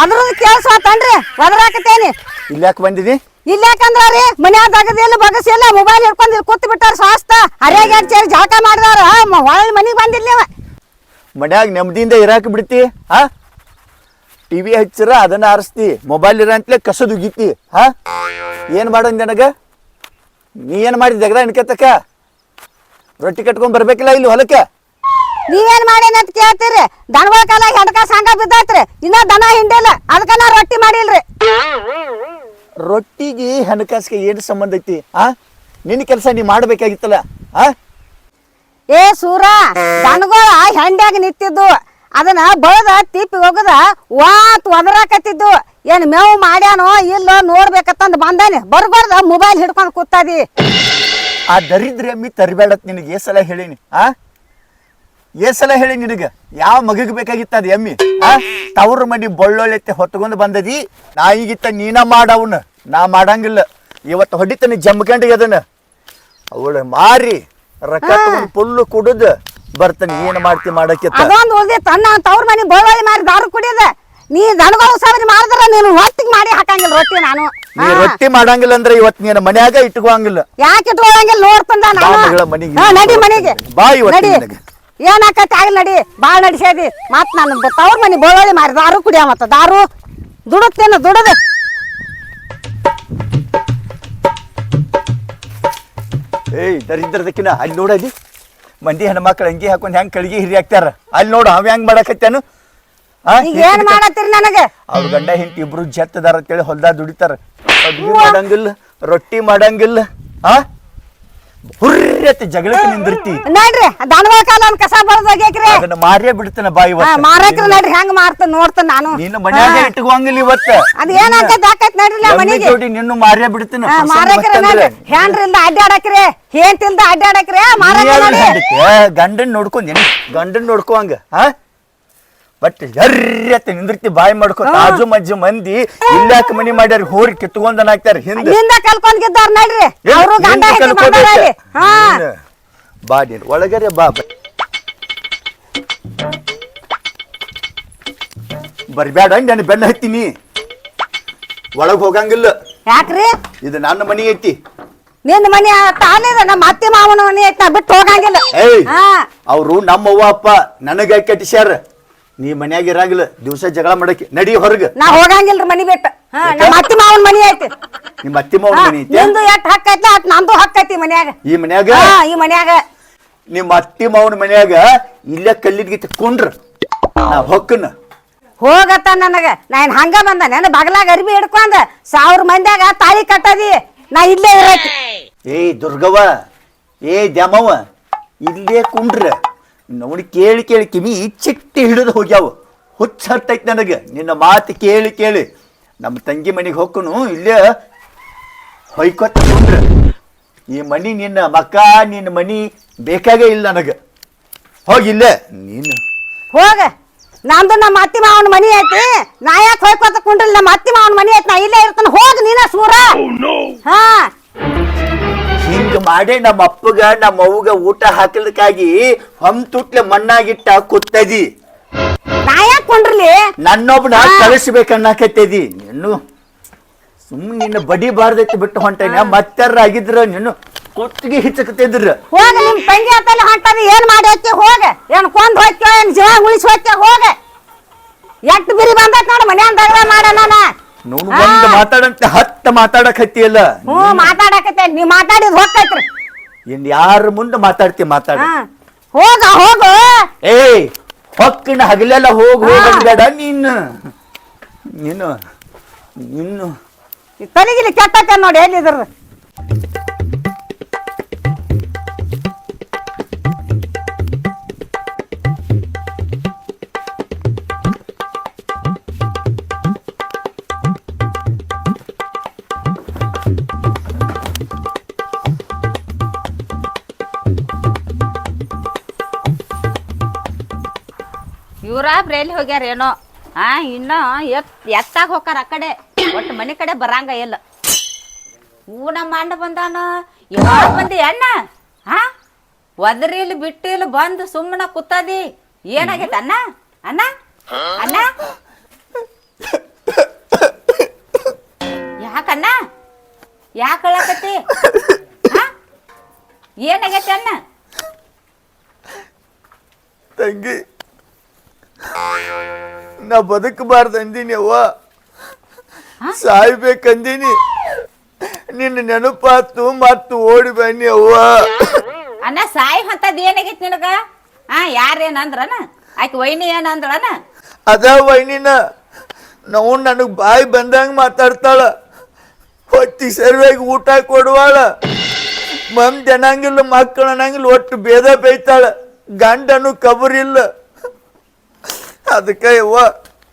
ಒದ್ರದ್ ಕೇಳ್ಸೋತನ್ರಿ ಒದ್ರಾಕತೇನಿ ಇಲ್ಲಿ ಯಾಕೆ ಬಂದಿದಿ? ಇಲ್ಲ ಯಾಕಂದ್ರ ರೀ ಮನ್ಯಾಗ ಅಗದಿಲ್ಲ ಬಗಸಿಲ್ಲ ಮೊಬೈಲ್ ಹಿಡ್ಕೊಂಡ್ ಇಲ್ಲಿ ಕೂತ್ ಬಿಟ್ಟಾರ ಸ್ವಾಸ್ತ ಹರಿಯಾಗಿ ಎರಡು ಸೇರಿ ಜಳಕ ಮಾಡಿದಾರ? ಹೊಳ್ಳಿ ಮನಿಗೆ ಬಂದಿಲ್ಲ. ಮನ್ಯಾಗ ನೆಮ್ಮದಿಯಿಂದ ಇರಾಕ ಬಿಡ್ತಿ ಹಾ ಟಿವಿ ಹಚ್ಚಿರ ಅದನ್ನ ಆರಿಸ್ತಿ ಮೊಬೈಲ್ ಇರಂತಲೇ ಕಸದು ಉಗಿತಿ ಹಾ ಏನ್ ಮಾಡೋದ್ ನನಗ? ನೀ ಏನ್ ಮಾಡಿದ ಜಗದ ಅನ್ಕತಕ್ಕ ರೊಟ್ಟಿ ಕಟ್ಕೊಂಡ್ ಬರ್ಬೇಕಿಲ್ಲ ಇಲ್ಲಿ ಹೊಲಕ್ಕೆ? ನೀವೇನ್ ಮಾಡೇನ ಅಂತ ಕೇಳ್ತೀರಿ? ದನಗಳ ಕಾಲ ಹೆಂಡಕ ಸಂಘ ಬಿದ್ದಾತ್ರಿ. ಇನ್ನ ದನ ಹಿಂಡಿಲ್ಲ. ಅದಕ್ಕ ನಾ ರೊಟ್ಟಿ ಮಾಡಿಲ್ರಿ. ರೊಟ್ಟಿಗೆ ಹಣಕಾಸಿಗೆ ಏನು ಸಂಬಂಧ ಐತಿ? ಆ? ನಿನ್ನ ಕೆಲಸ ನೀ ಮಾಡ್ಬೇಕಾಗಿತ್ತಲ್ಲ? ಆ? ಏ ಸೂರ ದನಗಳ ಹೆಂಡ್ಯಾಗ ನಿಂತಿದ್ದು. ಅದನ್ನ ಬಳದ ತಿಪ್ಪಿ ಹೋಗದ ವಾತ್ ಒದರಾಕತ್ತಿದ್ದು. ಏನ್ ಮೇವು ಮಾಡ್ಯಾನೋ ಇಲ್ಲೋ ನೋಡ್ಬೇಕತ್ತಂದ್ ಬಂದಾನೆ. ಬರ್ಬಾರ್ದ ಮೊಬೈಲ್ ಹಿಡ್ಕೊಂಡ್ ಕೂತಾದಿ. ಆ ದರಿದ್ರ ಎಮ್ಮಿ ತರಬೇಡತ್ ನಿನಗೆ ಏ ಸಲ ಹೇಳೀನಿ. ಆ? ಏ ಸಲ ಹೇಳಿ ನಿನಗ ಯಾವ ಮಗಗ್ ಬೇಕಾಗಿತ್ತ ಅದ ಎಮ್ಮಿ? ಆ? ತವ್ರ ಮನಿ ಬೊಳ್ಳೊಳ್ಳೆತ್ತೆ ಹೊತ್ಕೊಂಡು ಬಂದದಿ. ನಾ ಈಗಿತ್ತ ನೀನ ಮಾಡವನ್ನ ನಾ ಮಾಡಂಗಿಲ್ಲ. ಇವತ್ತು ಹೊಡಿತಾನೆ ಜಮ್ಕಂಡಿಗೆ ಅದನ್ನ. ಅವಳ ಮಾರಿ ರೊಕ್ಕ ಫುಲ್ಲು ಪುಲ್ಲು ಕುಡಿದ್ ಬರ್ತಾನೆ ಏನ್ ಮಾಡ್ತಿ ಮಾಡಕ್ಕೆ ಅದೊಂದು ಉಳ್ದಿತ್ತು ಅಣ್ಣ ತವ್ರ ಮನಿ ಬಳ್ಳೊಳ್ಳಿ ಮಾರಿ ದಾರು ಕುಡಿಯದ ನೀ ದನಗಳು ಸಾವಿರ ಮಾಡಿದ್ರ ನೀನು ಹೊತ್ತಿಗೆ ಮಾಡಿ ಹಾಕಂಗಿಲ್ಲ ರೊಟ್ಟಿ ನಾನು. ನೀ ರೊಟ್ಟಿ ಮಾಡಂಗಿಲ್ಲ ಅಂದ್ರೆ ಇವತ್ ನೀನ್ ಮನ್ಯಾಗ ಇಟ್ಕೋಂಗಿಲ್ಲ ಯಾಕೆ ಇಟ್ಕೋಂಗಿಲ್ಲ ನೋಡ್ತಂದ ನಾನು. ಮಗಳ ಮನೆಗೆ. ನಡಿ ಮನೆಗೆ. ಬಾ ಇವತ್ತು ನಡಿ ನಿನಗೆ. ಏನಾಕತಿ? ಆಗಲಿ ನಡಿ ಭಾಳ ನಡಿಸ್ಯಾದಿ. ಮತ್ತೆ ನಾನು ತವ್ರ ಮನಿ ಬೋಳಿ ಮಾರಿ ದಾರು ಕುಡಿಯ ಮತ್ತ ದಾರು. ದುಡುತ್ತೇನು ದುಡದ. ಏಯ್ ದರಿದ್ರದಕ್ಕಿನ ಅಲ್ಲಿ ನೋಡಲ್ಲಿ ಮಂದಿ ಹೆಣ್ಮಕ್ಳು ಅಂಗಿ ಹಾಕೊಂಡು ಹೆಂಗ್ ಕಳಿಗೆ ಹಿರಿ ಹಾಕ್ತಾರ ಅಲ್ಲಿ ನೋಡು ಅವ ಹೆಂಗ್ ಮಾಡಾಕತ್ತೇನು? ಈಗ ಏನ್ ಮಾಡತ್ತೀರಿ ನನಗೆ? ಅವ್ರ ಗಂಡ ಹೆಂಡತಿ ಇಬ್ರು ಜತ್ತದಾರ ಅಂತೇಳಿ ಹೊಲ್ದಾಗ ದುಡಿತಾರ. ಅಡ್ಗೆ ಮಾಡಂಗಿಲ್ಲ ರೊಟ್ಟಿ ಮಾಡಂಗಿಲ್ಲ. ಆ? ಹುರ್ರತ್ತೆ ಜಗಳಕ್ಕೆ ನಿಂದಿರ್ತಿ. ನಡ್ರಿ ದನಗಳ ಕಾಲ ಒಂದ್ ಕಸ ಬಳ್ದ್ ಹೋಗ್ಯಾಕ್ರಿ. ಅದನ್ನ ಮಾರೇ ಬಿಡ್ತಾನ ಬಾಯಿ ಇವತ್ತು. ಮಾರಾಕ್ರಿ ನಡ್ರಿ ಹೆಂಗ್ ಮಾರ್ತ ನೋಡ್ತ ನಾನು. ನಿನ್ನ ಮನ್ಯಾಗ ಇಟ್ಕೋಂಗಿಲ್ಲ ಇವತ್ತ. ಅದ್ ಏನಂತ ಆಕತ್ ನಡ್ರಿ ನಾ ಮನಿಗೆ. ಜೋಡಿ ನಿನ್ನ ಮಾರೇ ಬಿಡ್ತನ ಮಾರಾಕ್ರಿ ನಡ್ರಿ. ಹ್ಯಾಂಡ್ರಿಂದ ಅಡ್ಡಾಡಕ್ರಿ ಹೇಂತಿಲ್ದ ಅಡ್ಡಾಡಕ್ರಿ ಮಾರಾಕ ನಡ್ರಿ ಗಂಡನ್ ನೋಡ್ಕೊಂಡ್ ಗಂಡನ್ ನೋಡ್ಕೋಂಗ ಹಾ ಬಟ್ ಜರ್ರತ್ತೆ ನಿಂದಿರ್ತಿ ಬಾಯಿ ಮಾಡ್ಕೊ ಆಜು ಮಜ್ಜು ಮಂದಿ ಇಲ್ಲಾಕ ಮನಿ ಮಾಡ್ಯಾರ ಹೋರಿ ಕಿತ್ಕೊಂಡನ್ ಹಾಕ್ತಾರ ಹಿಂದೆ ಕಲ್ಕೊಂಡ್ ಗೆದ್ದಾರ ನಡ್ರಿ. ಅವರು ಗಂಡ ಹಿಂದೆ ಹೆಂಡತಿ ಹಾ. ನೀನು ಬಾ ನೀನು. ಒಳಗರೆ ಬಾ. ಬರ್ಬೇಡ ಬರ್ಬ್ಯಾಡ ನಾನು ಬೆನ್ನ ಹತ್ತೀನಿ. ಒಳಗ್ ಹೋಗಂಗಿಲ್ಲ. ಯಾಕ್ರಿ? ಇದು ನನ್ನ ಮನಿ ಐತಿ. ನಿನ್ನ ಮನಿ ತಾನೇ ನಮ್ಮ ಅತ್ತೆ ಮಾವನ ಮನಿ ಐತಿ ನಾ ಬಿಟ್ಟು ಹೋಗಂಗಿಲ್ಲ. ಏಯ್ ಹಾ. ಅವ್ರು ನಮ್ಮ ಅವ್ವ ಅಪ್ಪ ನನಗೆ ಕಟ್ಟಿಸ್ಯಾರ. ನೀ ಮನ್ಯಾಗ ಇರಂಗಿಲ್ಲ ದಿವಸ ಜಗಳ ಮಾಡಕ್ಕೆ ನಡಿ ಹೊರಗ. ನಾ ಹೋಗಂಗಿಲ್ರಿ ಮನಿ ಬಿಟ್ಟ. ಹಾ ನಮ್ಮ ಅತ್ತಿ ಮಾವನ ಮನಿ ಐತಿ. ನಿಮ್ಮ ಅತ್ತಿ ಮಾವನ ಮನಿ ಐತಿ? ನಿಂದು ಎಷ್ಟ್ ಹಕ್ಕ ಐತಿ ಅಟ್ ನಂದು ಹಕ್ಕ ಐತಿ ಮನ್ಯಾಗ. ಈ ಮನ್ಯಾಗ? ಹಾ ಈ ಮನ್ಯಾಗ. ನಿಮ್ಮ ಅತ್ತಿ ಮಾವನ ಮನ್ಯಾಗ ಇಲ್ಲೇ ಕಲ್ಲಿಗೆ ತಕೊಂಡ್ರ ನಾ ಹೊಕ್ಕನ. ಹೋಗತ್ತ ನನಗ. ನಾ ಏನ್ ಹಂಗ ಬಂದ ನನ್ನ ಬಗಲಾಗ ಅರ್ಬಿ ಹಿಡ್ಕೊಂಡ? ಸಾವಿರ ಮಂದ್ಯಾಗ ತಾಳಿ ಕಟ್ಟದಿ. ನಾ ಇಲ್ಲೇ ಇರೈತಿ. ಏಯ್ ದುರ್ಗವ್ವ. ಏ ದ್ಯಾಮವ್ವ. ಇಲ್ಲೇ ಕುಂಡ್ರ. ನೋಡಿ ಕೇಳಿ ಕೇಳಿ ಕಿವಿ ಚಿಟ್ಟಿ ಹಿಡಿದು ಹೋಗ್ಯಾವ. ಹುಚ್ಚ ಹತ್ತೈತಿ ನನಗೆ. ನಿನ್ನ ಮಾತು ಕೇಳಿ ಕೇಳಿ. ನಮ್ಮ ತಂಗಿ ಮನೆಗೆ ಹೋಗ್ಕನು ಇಲ್ಲೇ ಹೊಯ್ಕೊತ ಕುಂಡ್ರ ಈ ಮನಿ ನಿನ್ನ ಮಕ್ಕ ನಿನ್ನ ಮನಿ ಬೇಕಾಗೇ ಇಲ್ಲ ನನಗೆ. ಹೋಗಿಲ್ಲೇ ನೀನು. ಹೋಗ. ನಂದು ನಮ್ಮ ಅತ್ತಿ ಮಾವನ ಮನಿ ಐತಿ. ನಾ ಯಾಕೆ ಹೋಯ್ಕೋತ ಕುಂಡ್ರಲ್ಲ ನಮ್ಮ ಅತ್ತಿ ಮಾವನ ಮನಿ ಐತಿ. ನಾ ಇಲ್ಲೇ ಇರ್ತಾನೆ. ಹೋಗ ನೀನ ಸೂರ. ಹಾ. ಹಿಂಗ ಮಾಡಿ ನಮ್ಮ ಅಪ್ಪಗ ನಮ್ಮ ಅವ್ಗ ಊಟ ಹಾಕಲಿಕ್ಕಾಗಿ ಹೊಮ್ತುಟ್ಲೆ ಮಣ್ಣಾಗಿಟ್ಟ ಕುತ್ತದಿ ನಾ ಯಾಕೆ ಕುಂಡ್ರಲಿ? ನನ್ನೊಬ್ಬನ ಕಳಿಸ್ಬೇಕನ್ನಕತ್ತದಿ. ನೀನು ಸುಮ್ಮನೆ ನಿನ್ನ ಬಡಿ ಬಾರ್ದೈತಿ ಬಿಟ್ಟು ಹೊಂಟೇನ ಮತ್ತಾರ ಆಗಿದ್ರ ನೀನು ಕುತ್ತಿಗೆ ಹಿಚ್ಚಕತ್ತಿದ್ರ ಹೋಗ ನಿಮ್ ತಂಗಿ ಅತ್ತಲ್ಲಿ ಹೊಂಟದ ಏನ್ ಮಾಡಿ ಹೋಗ್ತಿ ಹೋಗ. ಏನ್ ಕೊಂದ್ ಹೋಗ್ತೇವ ಏನ್ ಜೀವ ಉಳಿಸಿ ಹೋಗ. ಎಟ್ ಬಿರಿ ಬಂದೈತ್ ನೋಡ ದಗದ ಮಾಡ ನಾನ. ನೋಡು ಒಂದ್ ಮಾತಾಡಂತೆ ಹತ್ತ ಮಾತಾಡಕ್ ಹತ್ತಿಯಲ್ಲ? ಹ್ಞೂ ಮಾತಾಡಕತ್ತೆ ನೀ ಮಾತಾಡಿದ್ ಹೋಗ್ತೈತ್ರಿ ಇನ್ ಯಾರ ಮುಂದೆ ಮಾತಾಡ್ತಿ ಮಾತಾಡ. ಹಾ ಹೋಗ ಹೋಗು. ಏಯ್ ಹೊಕ್ಕಿನ ಹಗಲೆಲ್ಲ ಹೋಗ್ ಹೋಗಬೇಡ ನೀನು. ನೀನು ನಿನ್ನು ತಲೆಗಿಲಿ ಕೆಟ್ಟೈತೆ ನೋಡಿ ಎಲ್ಲಿದ್ರ? ಅವ್ರ ರೈಲ್ ಹೋಗ್ಯಾರ ಏನೋ. ಆ, ಇನ್ನ ಎತ್ತಾಗ ಹೋಗಾರ ಆ ಕಡೆ. ಒಟ್ಟು ಮನೆ ಕಡೆ ಬರಂಗ ಇಲ್ಲ. ಊನ ಮಾಡ ಬಂದಾನ? ಯಾವ ಬಂದಿ ಅಣ್ಣ? ಹಾ ಒದ್ರಿಲ್ ಬಿಟ್ಟಿಲ್ಲ ಬಂದು ಸುಮ್ಮನ ಕೂತದಿ. ಏನಾಗೈತ ಅಣ್ಣ? ಅಣ್ಣ? ಅಣ್ಣ? ಯಾಕಣ್ಣ? ಯಾಕೆ ಹೇಳಕತ್ತಿ? ಏನಾಗೈತೆ ಅಣ್ಣ? ತಂಗಿ. ನಾ ಬದುಕಬಾರ್ದು ಅಂದೀನಿ ಅವ್ವ. ಸಾಯ್ಬೇಕಂದೀನಿ ನಿನ್ನ ನೆನಪಾತು ಮತ್ತು ಓಡಿ ಬನ್ನಿ ಅವ್ವ. ಅಣ್ಣ ಸಾಯಿ ಅಂತದ್ ಏನಾಗೈತಿ ನಿನಗ? ಹಾ ಯಾರೇನಂದ್ರನ? ಆಕೆ ವೈನಿ ಏನಂದ್ರನ? ಅದ ವೈನಿನ. ನಾವು ನನಗೆ ಬಾಯಿ ಬಂದಂಗ ಮಾತಾಡ್ತಾಳ. ಹೊಟ್ಟಿ ಸರಿಯಾಗಿ ಊಟ ಕೊಡುವಾಳ. ಮಮ್ ಜನಂಗಿಲ್ಲ ಮಕ್ಕಳು ಅನ್ನಂಗಿಲ್ಲ ಒಟ್ಟು ಭೇದ ಬೈತಾಳ ಗಂಡನು ಕಬರಿಲ್ಲ. ಅದಕ್ಕೆ ಯವ್ವ,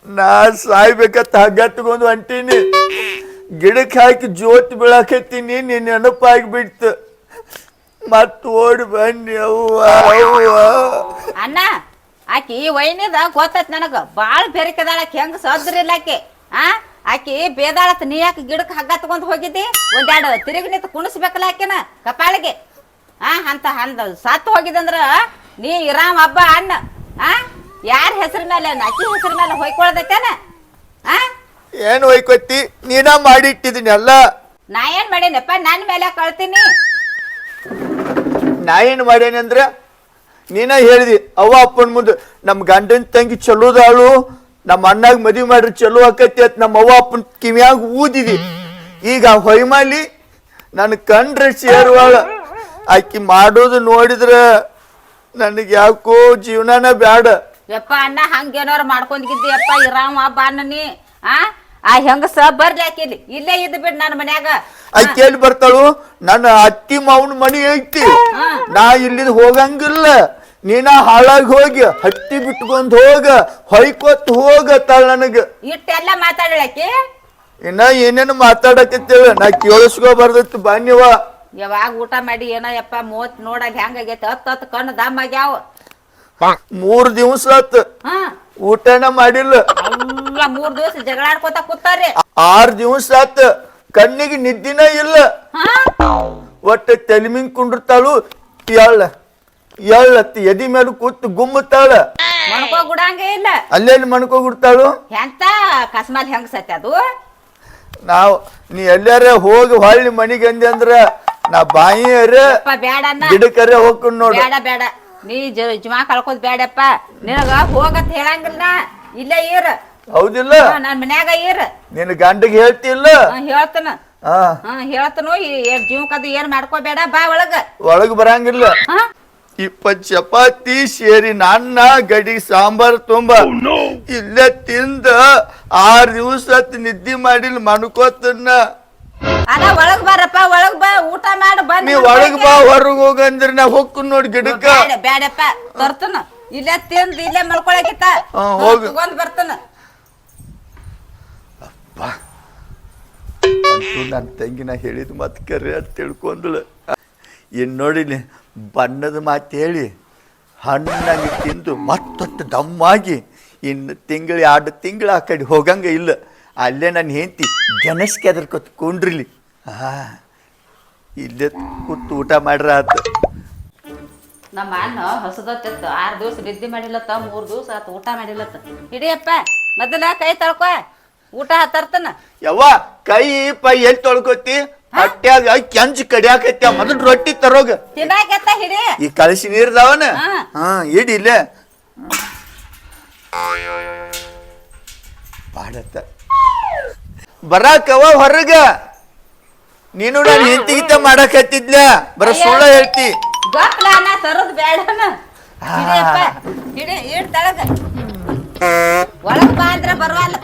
ನಾ ಸಾಯ್ಬೇಕಂತ ಹಗ್ಗತ್ಕೊಂಡು ಹೊಂಟೀನಿ. ಗಿಡಕ್ಕೆ ಹಾಕಿ ಜೋತ್ ಬೀಳಾಕತ್ತೀನಿ ನಿನ್ನ ನೆನಪಾಗಿ ಬಿಡ್ತು. ಮತ್ ಓಡಿ ಬನ್ನಿ ಅವ್ವ ಅಣ್ಣ, ಆಕಿ ವೈನದ ಗೊತ್ತೈತ್ ನನಗ. ಬಾಳ ಬೆರಕದಾಳ ಹೆಂಗ ಸದ್ರಿಲ್ಲ ಆಕಿ. ಆ, ಆಕಿ ಬೇದಾಳತ್ ನೀ ಯಾಕೆ ಗಿಡಕ್ಕೆ ಹಗ್ಗ ತಗೊಂಡ್ ಹೋಗಿದ್ದಿ? ಒಂದೆರಡು ತಿರುಗಿ ನಿಂತು ಕುಣಿಸ್ಬೇಕಲ್ಲ ಆಕಿನ ಕಪಾಳಿಗೆ. ಆ, ಅಂತ ಹಂದ ಸತ್ತು ಹೋಗಿದಂದ್ರ ನೀ ಇರಾಮ್ ಹಬ್ಬ ಅಣ್ಣ. ಆ ಯಾರ ಹೆಸರ ಮೇಲೆ ಅಕ್ಕಿ ಹೆಸರ ಮೇಲೆ ಹೊಯ್ಕೊಳ್ದೈತೇನ ಆ? ಏನು ನೀನ ನೀನ ಇಟ್ಟಿದೀನಿ ಅಲ್ಲ ನಾ ಏನ್ ಮಾಡೇನಪ್ಪ? ನನ್ನ ಮೇಲೆ ಕಳ್ತೀನಿ. ನಾ ಏನ್ ಮಾಡೇನಿ ಅಂದ್ರ ನೀನ ಹೇಳಿದಿ ಅವ್ವ ಅಪ್ಪನ ಮುಂದೆ ನಮ್ಮ ಗಂಡನ ತಂಗಿ ಚಲೋದಾಳು ನಮ್ಮ ಅಣ್ಣಾಗ ಮದುವೆ ಮಾಡ್ರಿ ಚಲೋ ಆಕತಿ ಅಂತ ನಮ್ಮ ಅವ್ವ ಅಪ್ಪನ ಕಿವಿಯಾಗ ಊದಿದಿ. ಈಗ ಹೊಯ್ಮಾಲಿ ನನ್ನ ಕಂಡ್ರೆ ಸೇರುವಾಳ. ಆಕಿ ಮಾಡೋದು ನೋಡಿದ್ರ ನನಗೆ ಯಾಕೋ ಜೀವನನ ಬ್ಯಾಡ. ಯಪ್ಪ ಅಣ್ಣ ಹಂಗೇನಾರ ಮಾಡ್ಕೊಂಡಿದ್ದಿ ಯಪ್ಪ ಇರಾಮ ಹಬ್ಬ ಅಣ್ಣ ನೀ ಆ? ಆ ಹೆಂಗಸ ಬರ್ಲಿ ಆಕಿಲಿ ಇಲ್ಲೇ. ಇದ್ದು ಬಿಡ್ ನನ್ನ ಮನ್ಯಾಗ. ಆಕಿ ಎಲ್ಲಿ ಬರ್ತಾಳು ನನ್ನ ಅತ್ತಿ ಮಾವನ ಮನೆ ಐತಿ. ನಾ ಇಲ್ಲಿದ್ ಹೋಗಂಗಿಲ್ಲ. ನೀನ ಹಾಳಾಗಿ ಹೋಗಿ ಹತ್ತಿ ಬಿಟ್ಕೊಂಡ್ ಹೋಗ ಹೊಯ್ಕೊತ್ ಹೋಗ ತಾಳ ನನಗ. ಇಟ್ಟೆಲ್ಲ ಮಾತಾಡಳಕಿ ಇನ್ನ ಏನೇನು ಮಾತಾಡಕತ್ತೇಳ ನಾ ಕೇಳಿಸ್ಕೋಬಾರ್ದತ್ತು ಬಾನ್ಯವ ಯಾವಾಗ ಊಟ ಮಾಡಿ ಏನೋ ಯಪ್ಪ ಮೂವತ್ ನೋಡಕ್ ಹೆಂಗಾಗೈತೆ ಹತ್ತು ಹತ್ತು ಕಣ್ಣು ದಮ್ ಆಗ್ಯಾವ. ಮೂರ್ ದಿವಸ ಆತ್. ಊಟನ ಮಾಡಿಲ್ಲ. ಎಲ್ಲ ಮೂರ್ ದಿವಸ ಜಗಳಾಡ್ಕೊತ ಕೂತಾರಿ ಆರ್ ದಿವಸ ಆತ್. ಕಣ್ಣಿಗೆ ನಿದ್ದಿನ ಇಲ್ಲ. ಒಟ್ಟ ತೆಲಿಮಿಂಗ್ ಕುಂಡಿರ್ತಾಳು. ಎಳ್ಳ ಎಳ್ಳತ್ತಿ ಎದಿ ಮೇಲೆ ಕೂತು ಗುಮ್ಮತ್ತಾಳ. ಮಣ್ಕೋ ಗುಡಂಗೆ ಇಲ್ಲ. ಅಲ್ಲೇನು ಮಣ್ಕೋಗಿಡ್ತಾಳು ಎಂತ? ಕಸ್ಮಾಲ್ ಸತ್ಯ ಅದು? ನಾವು ನೀ ಎಲ್ಲಾರ ಹೋಗಿ ಹೊಳ್ಳಿ ಮನಿಗೆ ಅಂದೆ ಅಂದ್ರ ನಾ ಬಾಯಿ ಅರ ಗಿಡಕರ ಹೋಗ್ಕೊಂಡ್ ನೋಡು. ಬೇಡ ಬೇಡ ನೀ ಜುಮಾ ಕಳ್ಕೋದ್ ಬೇಡಪ್ಪ ನಿನಗ ಹೋಗತ್ ಹೇಳಂಗಿಲ್ಲ. ಇಲ್ಲ ಇರ. ಹೌದಿಲ್ಲ. ನನ್ ಮನ್ಯಾಗ ಇರ. ನಿನ್ನ ಗಂಡಗ್ ಹೇಳ್ತಿಲ್ಲ ಹೇಳ್ತನ. ಹಾ. ಹಾ ಹೇಳ್ತನು. ಜೀವಕ್ಕದು ಏನ್ ಮಾಡ್ಕೋಬೇಡ ಬಾ ಒಳಗ. ಒಳಗ್ ಬರಂಗಿಲ್ಲ. ಇಪ್ಪತ್ ಚಪಾತಿ ಸೇರಿ ನನ್ನ ಗಡಿ ಸಾಂಬಾರ್ ತುಂಬ. ಇಲ್ಲೇ ತಿಂದ ಆರ್ ದಿವಸ ನಿದ್ದೆ ಮಾಡಿಲ್ ಮನ್ಕೋತನ್ನ ಅದ ಒಳಗ್ ಬಾರಪ್ಪ ಒಳಗ್ ಬಾ ಊಟ ಮಾಡು ಬಂದ್ ನೀ ಒಳಗ್ ಬಾ ಹೊರಗ್ ಹೋಗಂದ್ರ ನಾ ಹೊಕ್ಕು ನೋಡಿ ಗಿಡಕ್ಕ. ಬೇಡ ಬೇಡಪ್ಪ ತರ್ತನ. ಇಲ್ಲೇ ತಿಂದ್ ಇಲ್ಲೇ ಮಲ್ಕೊಳಕಿತ್ತ. ಹಾ, ಹೋಗು. ತಗೊಂಡ್ ಬರ್ತನ. ಅಂತೂ ನನ್ನ ತಂಗಿನ ಹೇಳಿದ ಮತ್ತೆ ಕರೆ ಅಂತ ತಿಳ್ಕೊಂಡಳು. ಇನ್ ನೋಡಿಲಿ ಬಣ್ಣದ ಮಾತು ಹೇಳಿ ಹಣ್ಣಾಗಿ ತಿಂದು ಮತ್ತೊಟ್ಟು ದಮ್ಮಾಗಿ ಇನ್ನು ತಿಂಗಳು ಎರಡು ತಿಂಗಳು ಆ ಕಡೆ ಹೋಗಂಗ ಇಲ್ಲ. ಅಲ್ಲೇ ನನ್ನ ಹೆಂಡತಿ ಜನಸ್ಕೆ ಅದ್ರ ಕೂತ್ಕೊಂಡ್ರಿಲಿ ಹಾ ಇಲ್ಲೇ ಕೂತು ಊಟ ಮಾಡ್ರ ಆತ. ನಮ್ಮ ಅಣ್ಣ ಹೊಸದತ್ತ ಆರು ದಿವಸ ನಿದ್ದೆ ಮಾಡಿಲ್ಲತ್ತ ಮೂರು ದಿವಸ ಆತ ಊಟ ಮಾಡಿಲ್ಲತ್ತ. ಹಿಡಿಯಪ್ಪ ಮೊದಲ ಕೈ ತಳ್ಕೊ. ಊಟ ತರ್ತನ. ಯವ್ವ ಕೈ ಪೈ ಎಲ್ಲಿ ತೊಳ್ಕೊತಿ? ಹೊಟ್ಯಾಗ ಕೆಂಚ್ ಕಡಿಯಾಕೈತಿ ಮೊದಲು ರೊಟ್ಟಿ ತರೋಗ. ತಿನ್ನಾಕತ್ತ ಹಿಡಿ. ಈ ಕಲಸಿ ನೀರ್ದವನ? ಹಾ. ಹಾ ಇಡಿ ಇಲ್ಲೇ. ಬಾಡತ್ತ ಬರಾಕವ ಹೊರಗ. ನೀನು ನಾನು ಮಾಡಕ್ ಹತ್ತಿದ್ಲ? ಬರ ಸುಳ್ಳ ಹೇಳ್ತಿ. ಅಣ್ಣ ನಾ ತರೋದ್ ಬೇಡನ ಹಿಡಿಯಪ್ಪ ಹಿಡಿ ಇಡ್ ತಳಗ. ಒಳಗ್ ಬಾ ಅಂದ್ರ ಬರುವಲ್ಲ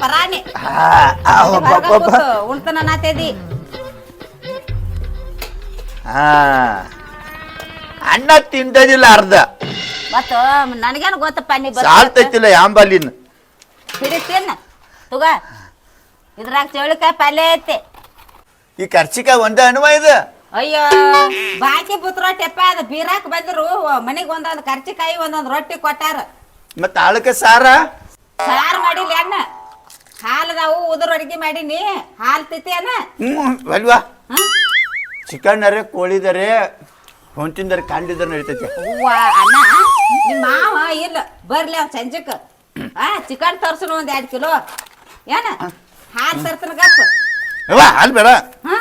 ಒಬ್ಬ. ಉಣ್ತನ ನಾತೇದಿ. ಹಾ ಅನ್ನ ತಿಂದದಿಲ್ಲ ಅರ್ಧ. ಮತ್ತ ನನಗೇನು ಗೊತ್ತಪ್ಪ ನೀ ಬರ ಸಾಲ್ತೈತಿಲ್ಲ ಆಂಬಲಿನ್ ಹಿಡಿತೀನ. ತುಗ. ಇದ್ರಾಗ ಚೌಳಿಕಾಯಿ ಪಲ್ಯ ಐತೆ. ಈ ಕರ್ಚಿಕಾಯಿ ಒಂದ ಅನುವ ಇದು? ಅಯ್ಯೋ ಬಾಕಿ ಪುತ್ರೊಟ್ಟೆಪ್ಪ ಅದು ಬೀರಾಕ್ ಬಂದ್ರು ಮನೆಗ್ ಒಂದೊಂದ್ ಕರ್ಚಿಕಾಯಿ ಒಂದೊಂದ್ ರೊಟ್ಟಿ ಕೊಟ್ಟಾರ. ಮತ್ತ ಆಳಕ ಸಾರ? ಸಾರು ಮಾಡಿಲ್ಲ ಅಣ್ಣ. ಹಾಲದಾವು ಉದುರು ಅಡಿಗೆ ಮಾಡೀನಿ. ಹಾಲ್ ತಿತ್ತಿ ಅಣ್ಣ ಹ್ಞೂ ಅಲ್ವಾ? ಚಿಕನ್ ಅರೆ ಕೋಳಿದರೆ ಹೊಂತಿಂದರೆ ಕಂಡಿದ್ರೆ ನಡೀತೈತಿ. ಹೂವ ಅಣ್ಣ ನಿಮ್ಮ ಮಾವ ಇಲ್ಲ. ಬರ್ಲಿ ಅವ್ ಸಂಜೆಕ್. ಆ ಚಿಕನ್ ತರ್ಸನು ಒಂದ್ ಎರಡು ಕಿಲೋ. ಏನ? ಹಾಲ್ ತರ್ತನ ಗಪ್ಪ ಯವ್ವ ಅಲ್ಲಿ ಬೇಡ. ಹ?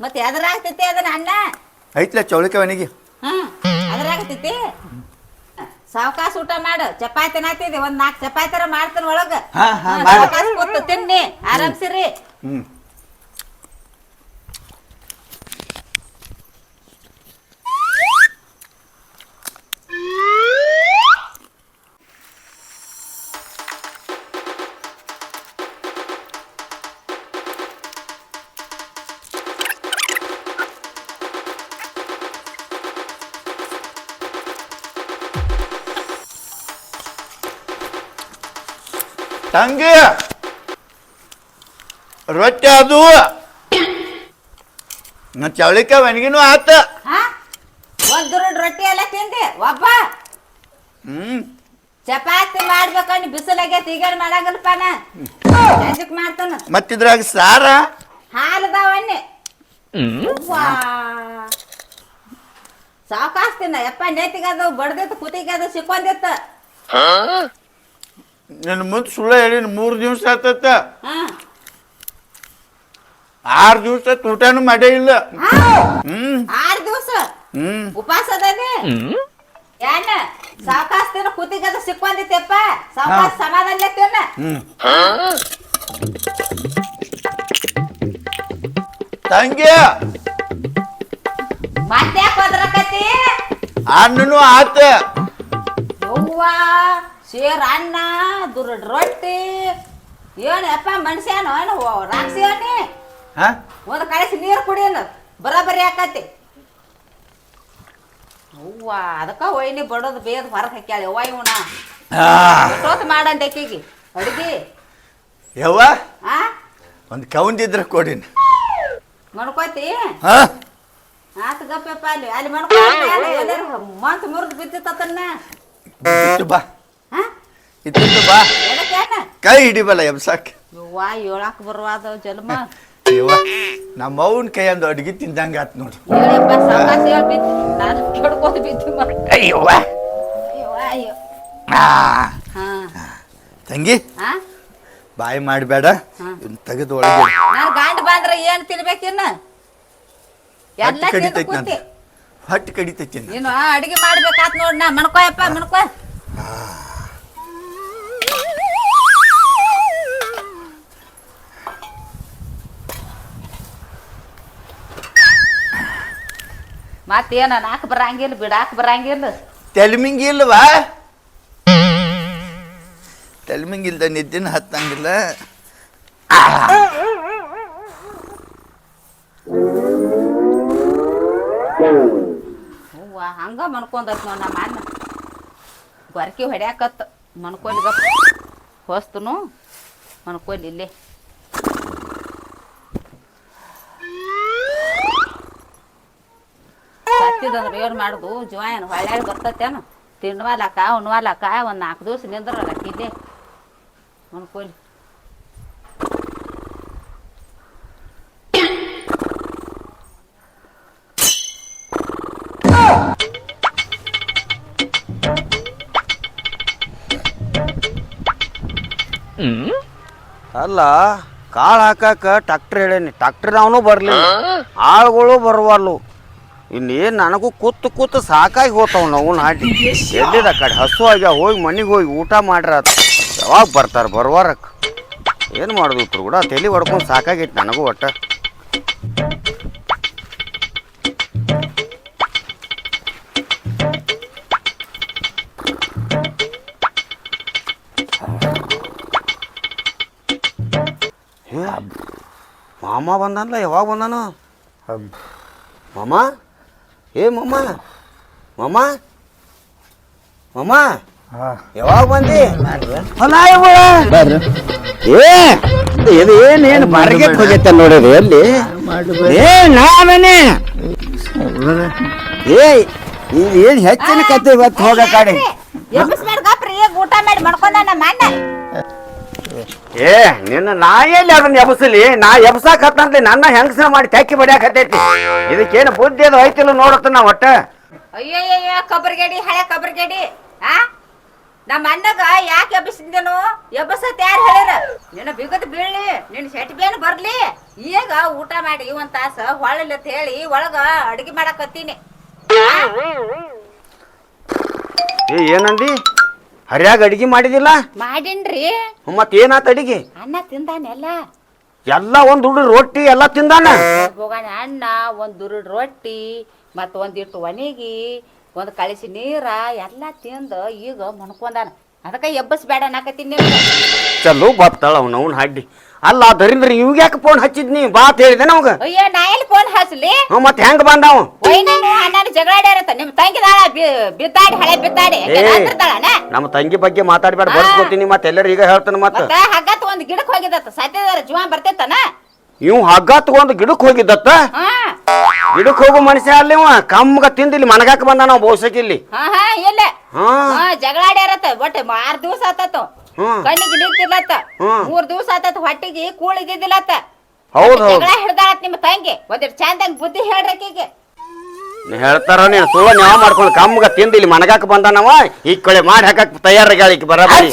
ಮತ್ತೆ ಎದ್ರಾಗ್ತೈತಿ ಅದನ್ನ ಅಣ್ಣ? ಐತ್ಲ ಚೌಳಿಕಾಯಿ ಹ್ಮ್ ಅದ್ರಾಗತೈತಿ ಸಾವಕಾಶ ಊಟ ಮಾಡು. ಚಪಾತಿ ನಾತಿದೆ ಒಂದ್ ನಾಲ್ಕು ಚಪಾತಿ ಮಾಡ್ತಾನ ಒಳಗ. ಹಾ, ಹಾ. ಸಾವ್ಕಾಶ ತಿನ್ನಿ. ಆರಾಮ್ಸಿರಿ. ಹ್ಮ್. ತಂಗಿ. ರೊಟ್ಟಿ ಅದು. ನಾ ಚೌಳಿಕಾಯಿ ಒಣಗಿನೂ ಆತ. ಹಾ? ಒಂದು ರೊಟ್ಟಿ ಎಲ್ಲ ತಿಂದಿ. ಒಬ್ಬ. ಹ್ಮ್. ಚಪಾತಿ ಮಾಡ್ಬೇಕಂದ್ ಬಿಸಿಲಾಗೈತಿ ಈಗ ಮಾಡಾಗಲ್ಪಾನ ಮಾಡ್ತಾನ? ಮತ್ತಿದ್ರಾಗ ಸಾರ? ಹಾಲದವನ್ನೆ ಸಾಕಾಸ್ತಿನ ಯಪ್ಪ ನೇತಿಗದು ಬಡ್ದಿತ್ತು ಕುತಿಗದು ಸಿಕ್ಕೊಂದಿತ್ತು. ನನ್ನ ಮುಂದೆ ಸುಳ್ಳ ಹೇಳಿನ ಮೂರು ದಿವಸ ಆತತ್ತ. ಹಾ. ಆರು ದಿವಸ ಊಟನೂ ಮಾಡೇ ಇಲ್ಲ. ಹ್ಮ್. ಆರ್ ದಿವಸ? ಹ್ಮ್. ಉಪವಾಸ ಅದೇನಿ? ಏನ? ಸಾವಕಾಶ ತಿನ್ನ ಕುತಿಗದು ಸಿಕ್ಕೊಂದಿತ್ತಪ್ಪ? ಸಾವಕಾಶ ಸಮಾಧಾನ ತಿನ್ನ ಹ್ಮ್. ತಂಗಿ! ಮತ್ತೆ ಒದ್ರಕತಿ ಅನ್ನೂ ಆತ. ಯವ್ವ. ಸೇರ್ ಅನ್ನ ದುರ್ಡ್ ರೊಟ್ಟಿ. ಏನಪ್ಪ ಮನುಷ್ಯನೋ ಏನು ಹಾ? ಒಂದು ಕಳಿಸಿ ನೀರು ಕುಡಿಯಲ್ಲ ಬರಬರಿ ಆಕತಿ. ಅವ್ವ ಅದಕ್ಕ ಒಯ್ನಿ ಬಡೋದು ಬೇದ ಹೊರಗೆ ಹಾಕ್ಯಾಳ. ಯವ್ವ ಇವನ? ಎಷ್ಟೊತ್ತು ಮಾಡಂತ ಆಕಿಗೆ? ಅಡ್ಗಿ? ಯವ್ವ? ಆ? ಒಂದು ಕೌಂದಿದ್ರೆ ಕೊಡಿನ ಮಣ್ಕೋತಿ? ಹಾ? ಆತ ಗಪ್ಪಪ್ಪ ಅಲ್ಲಿ. ಅಲ್ಲಿ ಮಣ್ಕೊ ಮಂತ್ ಮುರಿದು ಬಿದ್ದಿತ್ತನ್ನ ಬಾ. ಇತ್ತು ಬಾ. ಕೈ ಹಿಡಿಬಲ್ಲ ಎಬ್ಸಾಕ್ ಯವ್ವ ಹೇಳಕ್ ಬರುವಾದ ಜನ್ಮ. ಯವ್ವ ನಮ್ಮ ಅವನ ಕೈ ಅಂದು ಅಡ್ಗಿ ತಿಂದಂಗ ಆತ್ ನೋಡು. ಹೇಳಪ್ಪ ಸಾವಕಾಶ ಹೇಳಿ ಬಿದ್ದು ನಾನು ಕೆಡ್ಕೋತ ಬಿದ್ದು ಮರ ಅಯ್ಯವ್ವ ಅಯ್ಯವ್ವ ಅಯ್ಯೋ ಆ, ಹಾ. ತಂಗಿ ಹಾ? ಬಾಯಿ ಮಾಡಬೇಡ. ತೆಗೆದು ಒಳಗೆ ಏನು ಗಂಡ ಬಂದ್ರ ಏನ್ ತಿನ್ಬೇಕಿನ್ನ ಎಲ್ಲ ಹೊಟ್ಟೆ ತಿಂದು ಕಡಿತೈತಿ ಕೂತಿ. ಹೊಟ್ಟೆ ಕಡಿತೈತಿ. ನೀನು ಅಡಿಗೆ ಮಾಡ್ಬೇಕಾತ್ ನೋಡ್ ನಾ. ಮಣ್ಕೋಯಪ್ಪ ಮಣ್ಕೋ ಮತ್ತೇನ ನಾಕ್ ಬರಂಗಿಲ್ಲ ಬಿಡಾಕ್ ಬರಂಗಿಲ್ಲ. ತೆಲ್ಮಿಂಗಿ ಇಲ್ವಾ ತೆಲ್ಮಿಂಗ್ ಇಲ್ದ ನಿದ್ದಿನ ಹತ್ತಂಗಿಲ್ಲ. ಹೂವ ಹಂಗ ಮನ್ಕೊಂಡತ್ ನೋಡ್ ನಮ್ಮ ಅಣ್ಣ. ಗೊರಕಿ ಹೊಡ್ಯಾಕತ್ತ ಗಪ್ಪ ಹೊಸ್ತನು ಇಲ್ಲೇ. ಸತ್ತಿದಂದ್ರೆ ಏನು ಮಾಡುದು. ಜೀವ ಏನು ಹೊಳ್ಯಾಗ ಬರ್ತತೇನು? ತಿನ್ವಾಲಕ್ಕ ಉಣ್ವಾಲಕ್ಕ ಒಂದು ನಾಲ್ಕು ದಿವಸ ನಿಂದ್ರಲ್ಲ ಇಲ್ಲೇ. ಮನ್ಕೊಲಿ ಅಲ್ಲ ಕಾಳು ಹಾಕಾಕ ಟ್ರಾಕ್ಟರ್ ಹೇಳೇನಿ. ಟ್ರಾಕ್ಟರ್ ಅವನು ಬರ್ಲಿ ಆಳುಗಳು ಬರವಲ್ಲು. ಇನ್ನೇನು ನನಗೂ ಕೂತು ಕೂತು ಸಾಕಾಗಿ ಹೋತಾವ ನಾವು ನಾಟಿ ಎಲ್ಲಿದ ಕಡೆ? ಹಸು ಆಗ್ಯಾವ ಹೋಗಿ ಮನೆಗೆ ಹೋಗಿ ಊಟ ಮಾಡ್ರ ಯಾವಾಗ ಬರ್ತಾರೆ ಬರುವಾರಕ್ಕೆ ಏನು ಮಾಡೋದು ಇತ್ರು ಕೂಡ? ತಲೆ ಹೊಡ್ಕೊಂಡು ಸಾಕಾಗೈತಿ ನನಗೂ ಒಟ್ಟ. ಮಾಮ ಬಂದಲ್ಲ ಯಾವಾಗ ಬಂದಾನು? ಮಾಮ? ಏ ಮಮ್ಮ. ಮಮ್ಮ. ಮಮ್ಮ. ಯಾವಾಗ ಬಂದಿ. ಏ ಇದು ಏನೇನು ಮಾರ್ಕೆಟ್ ಹೋಗೈತೆ ನೋಡಿರಿ ಎಲ್ಲಿ? ಏ ನಾನೇ ಏ ಇದು ಏನು ಹೆಚ್ಚಿನ ಕತ್ತಿ ಇವತ್ತು ಹೋಗ ಕಾಡಿ? ಊಟ ಮಾಡಿ ಮಾಡ್ಕೊಂಡ ನಮ್ಮ ಅಣ್ಣ. ಏ ನಿನ್ನ ನಾ ಎಲ್ಲಿ ಅದನ್ನ ಎಬ್ಸಲಿ ನಾ ಎಬ್ಸಾಕ್ ಹತ್ತಂತ ನನ್ನ ಹೆಂಗಸ ಮಾಡಿ ತೆಕ್ಕಿ ಬಡಿಯಾಕ ಹತ್ತೈತಿ. ಇದಕ್ಕೇನು ಬುದ್ಧಿ ಅದು ಐತಿಲ್ಲ ನೋಡತ್ತ ನಾ ಒಟ್ಟ. ಅಯ್ಯಯ್ಯಯ್ಯ ಕಬ್ರಗೇಡಿ ಹಳೆ ಕಬ್ರಗೇಡಿ ಆ? ನಮ್ಮ ಅಣ್ಣಗ ಯಾಕೆ ಎಬ್ಬಸಿದ್ದೇನು ಎಬ್ಬಸತ್ ಯಾರು ಹೇಳಿರ? ನಿನ್ನ ಬಿಗದ ಬೀಳ್ಲಿ ನಿನ್ನ ಸೆಟ್ ಬೇನು ಬರ್ಲಿ. ಈಗ ಊಟ ಮಾಡಿ ಒಂದ್ ತಾಸ ಹೊಳಲಿ ಅಂತ ಹೇಳಿ ಒಳಗ ಅಡಿಗೆ ಮಾಡಕತ್ತೀನಿ. ಏನಂದಿ? ಹರ್ಯಾಗ ಅಡಿಗೆ ಮಾಡಿದಿಲ್ಲ? ಮಾಡಿನ್ರಿ. ಮತ್ ಏನಾತ ಅಡಿಗೆ? ಅನ್ನ ತಿಂದಾನೆಲ್ಲ ಎಲ್ಲ. ಒಂದ್ ಹುಡುಗ ರೊಟ್ಟಿ ಎಲ್ಲ ತಿಂದಾನ? ಹೋಗಣ ಅಣ್ಣ ಒಂದ್ ದುರುಡ್ ರೊಟ್ಟಿ ಮತ್ತ ಒಂದಿಟ್ಟು ಒಣಗಿ ಒಂದ್ ಕಳಿಸಿ ನೀರ ಎಲ್ಲ ತಿಂದು ಈಗ ಮುಣ್ಕೊಂಡಾನ. ಅದಕ್ಕ ಎಬ್ಬಸ್ ಬೇಡ ತಿನ್ನ ಚಲೋ ಬಾಪ್ತಾಳ ಅವ್ನ ಅವ್ನ ಹಾಡಿ ಅಲ್ಲ ಅದರಿಂದ ಇವಾಗ ಯಾಕೆ ಫೋನ್ ಹಚ್ಚಿದ್ನಿ ಬಾ ಅಂತ ಹೇಳಿದೆ ನಮ್ಗ. ಅಯ್ಯೋ ನಾ ಎಲ್ಲಿ ಫೋನ್ ಹಚ್ಲಿ? ಹ್ಞೂ ಮತ್ ಹೆಂಗ್ ಬಂದಾವ? ವೈನನು ಅಣ್ಣನ ಜಗಳಾಡ್ಯಾರತ್ತ ನಿಮ್ಮ ತಂಗಿದಾಳ ಬಿ- ಬಿತ್ತಾಡಿ ಹಳೆ ಬಿತ್ತಾಡಿ ಅಂತಿರ್ತಾಳನ ನಮ್ಮ ತಂಗಿ ಬಗ್ಗೆ ಮಾತಾಡ್ಬೇಡ ಬರ್ಸ್ಕೊತೀನಿ ಮತ್ತೆ ಎಲ್ಲರೂ ಈಗ ಹೇಳ್ತಾನೆ ಮತ್ತ. ಮತ್ತ ಹಗ್ಗತ್ ಒಂದ್ ಗಿಡಕ್ ಹೋಗಿದತ್ತ ಸತ್ಯದಾರ ಜೀವ ಬರ್ತೈತನ? ಇವ್ ಹಗ್ಗ ತಗೊಂಡು ಗಿಡಕ್ ಹೋಗಿದ್ದತ್ತ? ಹಾ. ಗಿಡಕ್ ಹೋಗೋ ಮನುಷ್ಯ ಅಲ್ಲಿ ಇವ. ಕಮ್ಮಗ ತಿಂದಿಲ್ಲಿ ಮನಗಾಕ ಬಂದ ನಾವು ಬಹುಶಃ ಇಲ್ಲಿ. ಹಾ ಹಾ ಇಲ್ಲ. ಹಾ. ಹಾ ಜಗಳಾಡ್ಯಾರತ್ತ ಒಟ್ಟ ಆರ್ ದಿವಸ ಆತತ ಹ್ಮ್. ಕಣ್ಣಿಗೆ ನಿಂತಿಲ್ಲತ್ತ. ಮೂರ್ ದಿವಸ ಆತತ ಹೊಟ್ಟಿಗೆ ಕೂಳಿದ್ದಿಲ್ಲತ್ತ ಹೌದ್ ಹೌದ್. ಜಗಳ ಹಿಡ್ದಾಳತ್ ನಿಮ್ಮ ತಂಗಿ. ಒಂದಿಟ್ ಚಂದಂಗ್ ಬುದ್ಧಿ ಹೇಳ್ರಕೀಗೆ ನೀ ಹೇಳ್ತಾರ ನೀನು ಸುಳ್ಳ ನ್ಯಾವ ಮಾಡ್ಕೊಂಡು ಕಮ್ಮಗ ತಿಂದ ಇಲ್ಲಿ ಮನಗಾಕ ಬಂದಾನವ ಈ ಕೊಳೆ ಮಾಡಿ ಹಾಕಕ್ ತಯಾರಿ ಬರಬರಿ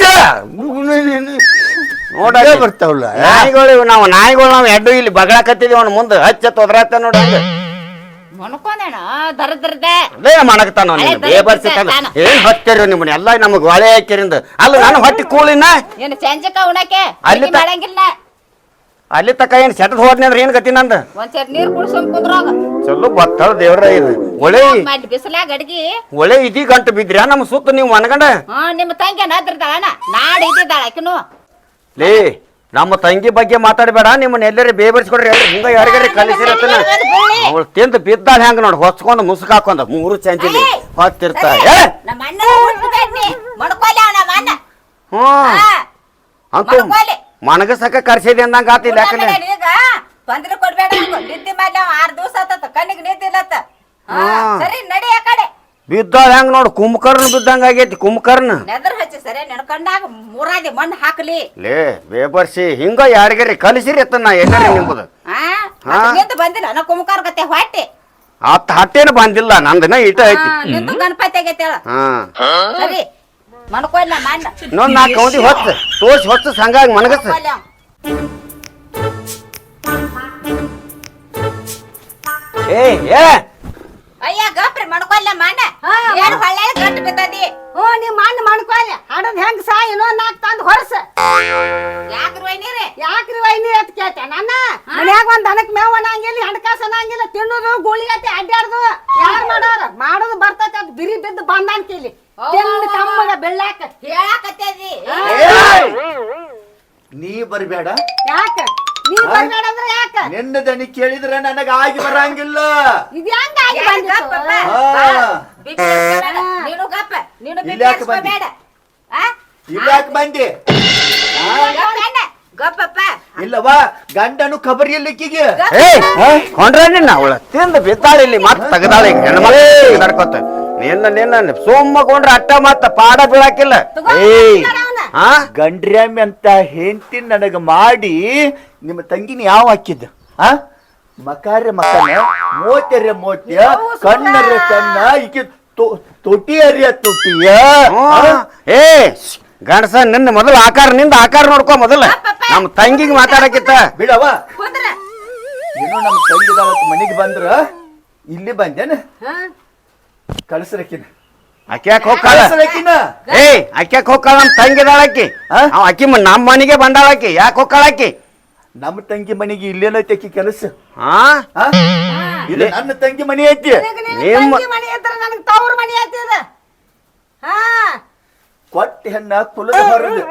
ನೋಡ ಇಲ್ಲೇ ಬರ್ತಾವಲ್ಲ? ನಾಯಿಗಳು ಇವ್ ನಾವು ನಾಯಿಗಳು ನಾವು ಎಡ್ಡು ಇಲ್ಲಿ ಬಗಳಾಕತ್ತಿದ್ವಿ ಅವ್ನ ಮುಂದೆ. ಹಚ್ಚ ತೊದ್ರಾತ ನೋಡ ದರದ್ರದ ಅದೇ ಮಾಡಕತ್ತಾನ ನೀನು. ಬೇಬರ್ಸಿತಾನ. ಏನ್ ಹಚ್ಚಾರ ನಿಮ್ಮನ್ನ? ಎಲ್ಲ ನಮಗ್ ಒಳೆ ಅಲ್ಲ ನಾನು ಹೊಟ್ಟಿ ಕೂಳಿನ? ಏನು ಉಣಕ್ಕೆ? ಅಲ್ಲಿ ಅಡ್ಗೆ ತ- ಮಾಡಂಗಿಲ್ಲ ಅಲ್ಲಿ ತಕ ಏನ್ ಸೆಟದ್ ಹೋದ್ನಿ ಅಂದ್ರೆ ಏನ್ ಗತಿ ನಂದ? ಒಂದ್ಸರಿ ನೀರ್ ಕುಡ್ಸೊಂಡ್ ಕುದ್ರೋಗ ಚಲೋ ಬತ್ತಾಳ ದೇವ್ರ ಇದು. ಒಳೆ ಮಾಡಿ ಬಿಸಿಲಾಗ ಅಡ್ಗಿ. ಒಳೆ ಇದಿ ಗಂಟು ಬಿದ್ರ್ಯಾ ನಮ್ಮ ಸುತ್ತ ನೀವು ಮನಗಂಡ ಹಾ ನಿಮ್ಮ ತಂಗಿ ಅಣ್ಣ ನಾಡ್ ಇದ್ದಿದ್ದಾಳ ಆಕಿನು. ಲೇ ನಮ್ಮ ತಂಗಿ ಬಗ್ಗೆ ಮಾತಾಡಬೇಡ ನಿಮ್ಮನ್ನ ಎಲ್ಲರೂ ಬೇಬರ್ಸ್ಕೊಡ್ರಿ ಹೇಳ್ರಿ ಹಿಂಗ ಯಾರಿಗಾರಿ ಕಲಿಸಿರತ್ತನ ಅವಳು ತಿಂದು ಬಿದ್ದಾಳ ಹೆಂಗ ನೋಡಿ ಹೊಚ್ಕೊಂಡು ಮುಸುಕ್ ಹಾಕೊಂಡ ಮೂರು ಚಂಚಿಲಿ ಏಯ್! ಹೊತ್ತಿರ್ತ ಸರಿ, ಏ! ನಮ್ಮ ಅಣ್ಣ ನಮ್ಮ ಅಣ್ಣ ಹ್ಮ್ ಹಾ, ಅಂತೂ. ಮನಗಸಕ ಕರ್ಸಿದೆ ಅಂದಂಗ ಯಾಕಂದ್ರೆ ತೊಂದ್ರೆ ಕೊಡ್ಬೇಡ ಅವ್ನ್ಗೆ. ನಿದ್ದೆ ಆರ್ ದಿವಸ ಕಣ್ಣಿಗೆ ಹಾ. ಸರಿ ನಡಿ ಆ ಕಡೆ ಬಿದ್ದಾಳ ಹೆಂಗ್ ನೋಡು ಕುಂಭಕರ್ಣ ಬಿದ್ದಂಗ ಆಗೈತಿ ಕುಂಭಕರ್ಣ ನೆದರ್ ಹಚ್ಚಿ ಸರಿ ನೆನ್ಕೊಂಡಾಗ ಮೂರಾದಿ ಮಣ್ಣು ಹಾಕಲಿ. ಲೇ ಬೇಬರ್ಸಿ ಹಿಂಗ ಯಾರಿಗಾರಿ ಕಲಿಸಿರಿ ನಾ ಎಲ್ಲಾರಿ ನಿಂಬುದು. ನಿಂತು ಬಂದಿಲ್ಲ ನಾ ಕುಮಕಾರ ಕತೆ ಹೊಟ್ಟೆ. ಅತ್ತ ಹಟ್ಟೇನು ಬಂದಿಲ್ಲ ನಂದನ ಇಟ ಐತಿ. ನಿಂತು ಗಣಪತಿ ಆಗೈತೆ ಹೇಳ. ಸರಿ ಮಣ್ಣ. ಹೊತ್ತು ತೋರ್ಸಿ ಹೊತ್ತು ಸಂಗಾಗಿ ಮನಗಸ. ಏ ಏ ಅಯ್ಯ ಗಪ್ರಿ ಮಣ್ಕೊಲ್ಲ ಮಣ್ಣ. ಏನ್ ಹೊಳ್ಳೆ ಗಂಟು ಬಿದ್ದದಿ? ಹ್ಞೂ ನೀ ಮಣ್ಣು ಮಾಡ್ಕೊಲ್ಲ ಹಡದ್ ಹೆಂಗ್ ಸಾ ಇನ್ನೊಂದ್ ನಾಲ್ಕು ತಂದು ಹೊರಸ ಯಾಕ್ರಿ ವೈನಿರಿ? ಯಾಕ್ರಿ ವೈನಿ ಅಂತ ಕೇಳ್ತೆ ನನ್ನ ಮನ್ಯಾಗ ಒಂದ್ ದನಕ್ ಮೇವ್ ಅನ್ನಂಗಿಲ್ಲ ಹಣಕಾಸು ಅನ್ನಂಗಿಲ್ಲ ತಿನ್ನೋದು ಗುಳಿಗತಿ ಅಡ್ಡಾಡ್ದು ಯಾರ್ ಮಾಡೋರ? ಮಾಡೋದು ಬರ್ತೈತೆ ಅದ್ ಬಿರಿ ಬಿದ್ದು ಬಂದಾನ್ ಕೇಳಿ ತಿಂದು ತಮ್ಮಗ ಬೆಳ್ಳಾಕ. ಹೇಳಾಕತ್ತೇದಿ. ನೀ ಬರಬೇಡ ಯಾಕ? ನೀ ಬರ್ಬೇಡ ಅಂದ್ರೆ ಯಾಕ? ನಿನ್ನ ದನಿ ಕೇಳಿದ್ರೆ ನನಗ ಆಗಿ ಬರಂಗಿಲ್ಲ. ಇದ್ ಹೆಂಗ್ ಆಗಿ ಯಾಕ್ ಬಂದಿತ್ತು? ಗಪ್ಪಪ್ಪ? ಹಾ. ಬಿಬ್ಬಿ ಹಚ್ಕೋಬೇಡ. ನೀನು ಗಪ್ಪ. ನೀನು ಇಲ್ಲಿ ಯಾಕೆ ಬಂದಿ? ಹಚ್ಕೋಬೇಡ. ಇಲ್ಲಾಕ್ ಬಂದಿ. ಆ? ಗಪ್ಪಪ್ಪ ಇಲ್ಲವಾ ಗಂಡನು ಕಬರಿ ಇಲ್ಲಿಕ್ಕಿಗೆ ಏ ಕೊಂಡ್ರ ನಿನ್ನ ಅವಳ ತಿಂದು ಬಿದ್ದಾಳೆ ಇಲ್ಲಿ ಮತ್ತೆ ತೆಗದಾಳ ಈಗ ಹೆಣ್ಮಕ್ಳು ನಿನ್ನ ನಿನ್ನ ಸೋಮ್ಮಗೊಂಡ್ರ ಅಟ್ಟ ಮತ್ತ ಪಾಡ ಬೀಳಾಕಿಲ್ಲ. ಏ ಏಯ್. ಗಂಡ್ರ್ಯಾಮಿ ಅಂತ ಹೆಂಡತಿ ನನಗೆ ಮಾಡಿ ನಿಮ್ಮ ತಂಗಿನ ಯಾವ ಹಾಕಿದ್ದ? ಆ? ಮಕಾರೆ ಮಕನ ಮೋತ್ಯರೆ ಮೋತ್ಯ ಕಣ್ಣರೆ ಕಣ್ಣ ಈಕೆ ತೊಟಿಯರಿಯ ತೊಟಿಯ. ಏ ಗಂಡಸ ನಿನ್ನ ಮೊದಲು ಆಕಾರ ನಿಂದ ಆಕಾರ ನೋಡ್ಕೊ ಮೊದಲ. ನಮ್ಮ ತಂಗಿಗೆ ಮಾತಾಡಕಿತ್ತ ಬಿಡವ ಇನ್ನು ಏನೋ ನಮ್ಮ ತಂಗಿದ ಮನೆಗೆ ಬಂದ್ರ ಇಲ್ಲಿ ಬಂದೇನ? ಹಾ? ಕಳ್ಸ್ರಕಿನ. ಆಕೆ ಯಾಕೆ ಹೋಗ್ಕಾಳ ಕಳ್ಸ್ರಕಿನ ಏ ಆಕೆ ಯಾಕೆ ಹೋಗ್ಕಾಳ ನಮ್ಮ ತಂಗಿದಾಳ ಆಕಿ? ಆ? ಅವ್ ಆಕಿ ಮ- ನಮ್ಮ ಮನೆಗೆ ಬಂದಾಳ ಆಕಿ. ಯಾಕೆ ಹೋಗ್ಕಾಳ ಆಕಿ? ನಮ್ಮ ತಂಗಿ ಮನೆಗೆ ಇಲ್ಲೇನೈತಿ ಆಕಿ ಕೆಲಸ? ಹಾ. ಆ? ಇಲ್ಲ ನನ್ನ ತಂಗಿ ಮನೆ ಐತಿ. ನಿಮ್ಮ- ಮನೆ ಇದ್ರ ನನಗ್ ತವ್ರ ಮನೆ ಐತಿದ ಹಾ. ಕೊಟ್ಟ ಹೆಣ್ಣ ಕುಲದ ಹೊರದು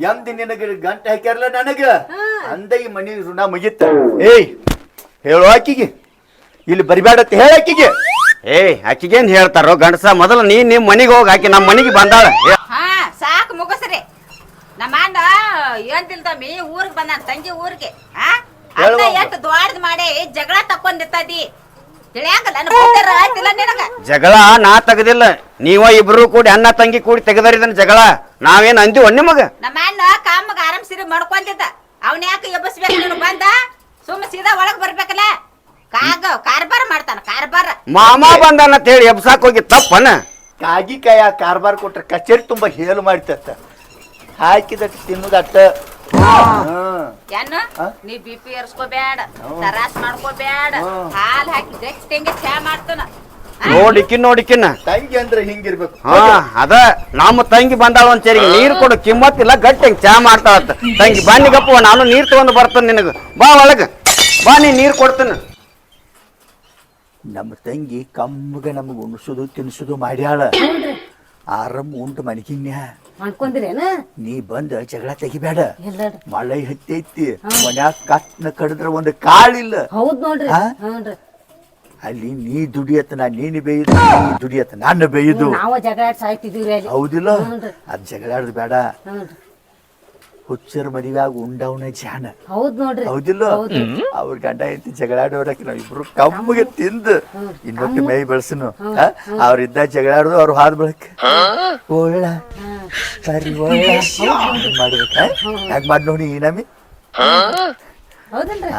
ಎಂದ ನಿನಗೆ ಗಂಟೆ ಹಾಕ್ಯಾರಲ್ಲ ನನಗ? ಅಂದ ಈ ಮನಿ ಋಣ ಮುಗಿತ. ಏಯ್ ಹೇಳು ಆಕಿಗೆ. ಇಲ್ಲಿ ಬರಿಬೇಡತ್ತೆ ಹೇಳ ಆಕಿಗೆ. ಏ ಆಕಿಗೇನ್ ಹೇಳ್ತಾರೋ? ಗಂಡಸ ಮೊದಲು ನೀ ನಿಮ್ ಮನೆಗೆ ಹೋಗಿ ಆಕಿ ನಮ್ಮ ಮನೆಗೆ ಬಂದಾಳ. ಹಾ ಸಾಕು ಮುಗಸ್ರಿ. ನಮ್ಮ ಅಣ್ಣ ಏನ್ತಿಲ್ದಮ್ಮಿ ಊರಿಗೆ ಬಂದ ತಂಗಿ ಊರಿಗೆ. ಹಾ? ಅಣ್ಣ ಹೇಳುವ. ಎಷ್ಟು ದ್ವಾಡ್ದ್ ಮಾಡಿ ಜಗಳ ತಕೊಂಡಿರ್ತದಿ ತಿಳಿಯಾಂಗಲ್ಲ ನನ್ ಗೊತ್ತಿರ ಆಯ್ತಿಲ್ಲ ನಿನಗ. ಜಗಳ ನಾ ತೆಗದಿಲ್ಲ. ನೀವ ಇಬ್ರು ಕೂಡಿ ಅಣ್ಣ ತಂಗಿ ಕೂಡಿ ತೆಗದರಿದನ್ ಜಗಳ. ನಾವೇನ್ ಅಂದಿವ ನಿಮಗ? ನಮ್ಮ ಅಣ್ಣ ಕಾಮಗ ಆರಾಮ್ಸಿರಿ ಮಾಡ್ಕೊಂತಿದ್ದ ಅವನ್ ಯಾಕೆ ಎಬ್ಬಸ್ಬೇಕು? ನೀನು ಬಂದ? ಸುಮ್ಮ ಸೀದಾ ಒಳಗ್ ಬರ್ಬೇಕಲ್ಲ? ಕಾಗ ಕಾರ್ಬಾರ ಮಾಡ್ತಾನ ಕಾರ್ಬಾರ. ಮಾಮ ಬಂದಾನ ಅಂತ ಹೇಳಿ ಎಬ್ಸಾಕ್ ಹೋಗಿ ತಪ್ಪನ? ಕಾಗಿಕಾಯ ಕಾರ್ಬಾರ್ ಕೊಟ್ರೆ ಕಚೇರಿ ತುಂಬಾ ಹೇಲು ಮಾಡ್ತತ್ತ. ಹಾಕಿದಟ್ಟು ತಿನ್ನೋದಟ್ಟ. ಏನು? ನೀ ಬಿ ಪಿ ಏರ್ಸ್ಕೋಬೇಡ. ತರಾಸ್ ಮಾಡ್ಕೋಬೇಡ. ಹಾಲ್ ಹಾಕಿ ಚಾ ಮಾಡ್ತಾನ. ನೋಡಿಕಿನ್ ನೋಡಿಕಿನ್ನ ತಂಗಿ ಅಂದ್ರೆ ಹಿಂಗಿರ್ಬೇಕು. ಹಾ ಅದ ನಮ್ಮ ತಂಗಿ ಬಂದಾಳ ಒಂದ್ ನೀರು ನೀರ್ ಕೊಡು ಕಿಮ್ಮತ್ತಿಲ್ಲ ಗಟ್ಟಿ ಚಾ ಮಾಡ್ತಾಳತ್ತ ತಂಗಿ ಬನ್ನಿಗಪ್ಪ ನಾನು ನೀರ್ ತಗೊಂಡು ಬರ್ತೇನೆ ನಿನಗ. ಬಾ ಒಳಗ. ಬಾ ನೀ ನೀರ್ ಕೊಡ್ತೇನೆ. ನಮ್ಮ ತಂಗಿ ಕಮ್ಮಗ ನಮಗೆ ಉಣಿಸೋದು ತಿನ್ಸೋದು ಮಾಡ್ಯಾಳ. ಆರಾಮ್ ಉಂಟು ಮನಕಿನ್ಯ. ನೀ ಬಂದ ಜಗಳ ತೆಗಿಬೇಡ ಇಲ್ಲ ಮಳೆ ಹತ್ತೈತಿ ಮನ್ಯಾಗ ಕತ್ನ ಕಡದ್ರ ಒಂದು ಕಾಳಿಲ್ಲ. ಹೌದ್ ನೋಡ್ರಿ. ಆ? ಹ್ಞೂನ್ರಿ ಅಲ್ಲಿ ನೀ ದುಡಿಯತ್ತ ನಾ ನೀನು ಬೇಯುದು ನೀ ದುಡಿಯತ್ತ ನಾನು ಬೇಯುದು. ನಾವ ಜಗಳ ಸಾಯ್ತಿದೀವ್ರಿ ಅಲ್ಲಿ. ಹೌದಿಲ್ಲ. ಅದ್ ಜಗಳಾಡ್ದು ಬೇಡ ಹ್ಞೂನ್ರಿ. ಹುಚ್ಚರ ಮದುವೆಯಾಗ ಉಂಡವನ ಜಾನ. ಹೌದ್ ನೋಡ್ರಿ. ಹೌದಿಲ್ಲ? ಅವ್ರ ಗಂಡ ಐತಿ ಜಗಳಾಡೋರಕ್ಕೆ ನಾವ್ ಇಬ್ರು ಕಮ್ಮಗೆ ತಿಂದು ಇನ್ನೊಟ್ಟು ಮೈ ಬೆಳೆಸನು. ಅವ್ರಿದ್ದ ಜಗಳಾಡೋದು ಅವ್ರು ಹಾದ್ ಬಳಕ. ಓಳ ಸರಿ ಮಾಡ್ಬೇಕ ಯಾಕೆ ಮಾಡಿ ನೋಡಿ ನಮಿ? ಹೌದಲ್ರಿ.